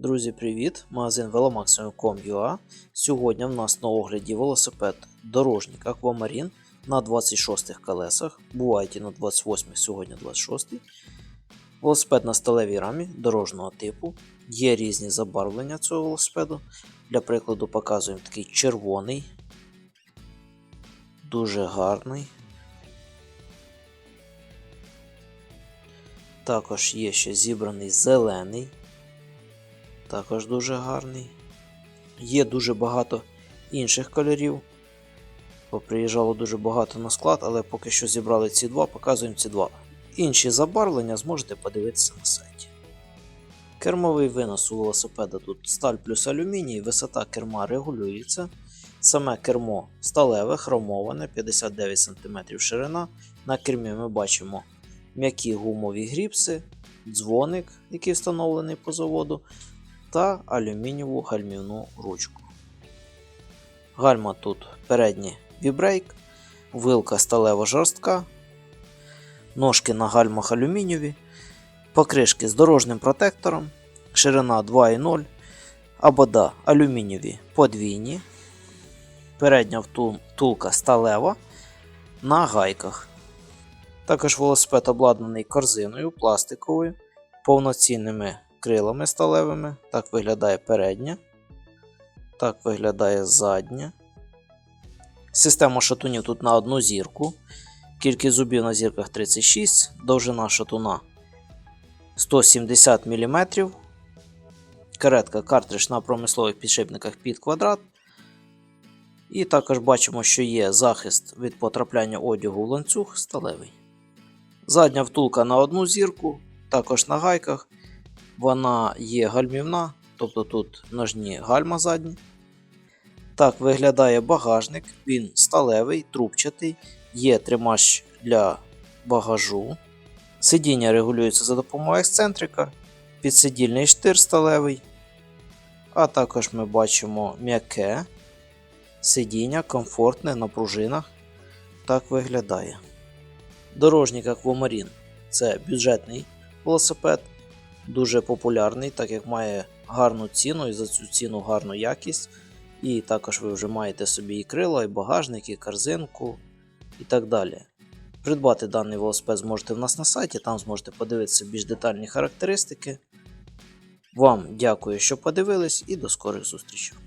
Друзі, привіт! Магазин velomaximum.com.ua Сьогодні в нас на огляді велосипед дорожник Аквамарін на 26 колесах. Бувають на 28 сьогодні 26 Велосипед на сталевій рамі дорожнього типу. Є різні забарвлення цього велосипеду. Для прикладу показуємо такий червоний, дуже гарний. Також є ще зібраний зелений. Також дуже гарний. Є дуже багато інших кольорів. Поприїжджало дуже багато на склад, але поки що зібрали ці два, показуємо ці два. Інші забарвлення зможете подивитися на сайті. Кермовий винос у велосипеда тут сталь плюс алюміній, висота керма регулюється. Саме кермо сталеве, хромоване, 59 см ширина. На кермі ми бачимо м'які гумові гріпси, дзвоник, який встановлений по заводу, та алюмінієву гальмівну ручку. Гальма тут передні вібрейк, вилка сталево жорстка, ножки на гальмах алюмінієві, покришки з дорожнім протектором, ширина 2,0, абода алюмінієві подвійні, передня втулка сталева на гайках. Також велосипед обладнаний корзиною пластиковою, повноцінними крилами сталевими. Так виглядає передня. Так виглядає задня. Система шатунів тут на одну зірку. Кількість зубів на зірках 36, довжина шатуна 170 мм. Каретка картридж на промислових підшипниках під квадрат. І також бачимо, що є захист від потрапляння одягу в ланцюг сталевий. Задня втулка на одну зірку, також на гайках. Вона є гальмівна, тобто тут ножні гальма задні. Так виглядає багажник, він сталевий, трубчатий, є тримач для багажу. Сидіння регулюється за допомогою ексцентрика, підсидільний штир сталевий. А також ми бачимо м'яке сидіння, комфортне на пружинах. Так виглядає. Дорожник Аквамарін це бюджетний велосипед, дуже популярний, так як має гарну ціну і за цю ціну гарну якість. І також ви вже маєте собі і крила, і багажник, і корзинку і так далі. Придбати даний велосипед зможете в нас на сайті, там зможете подивитися більш детальні характеристики. Вам дякую, що подивились, і до скорих зустрічей.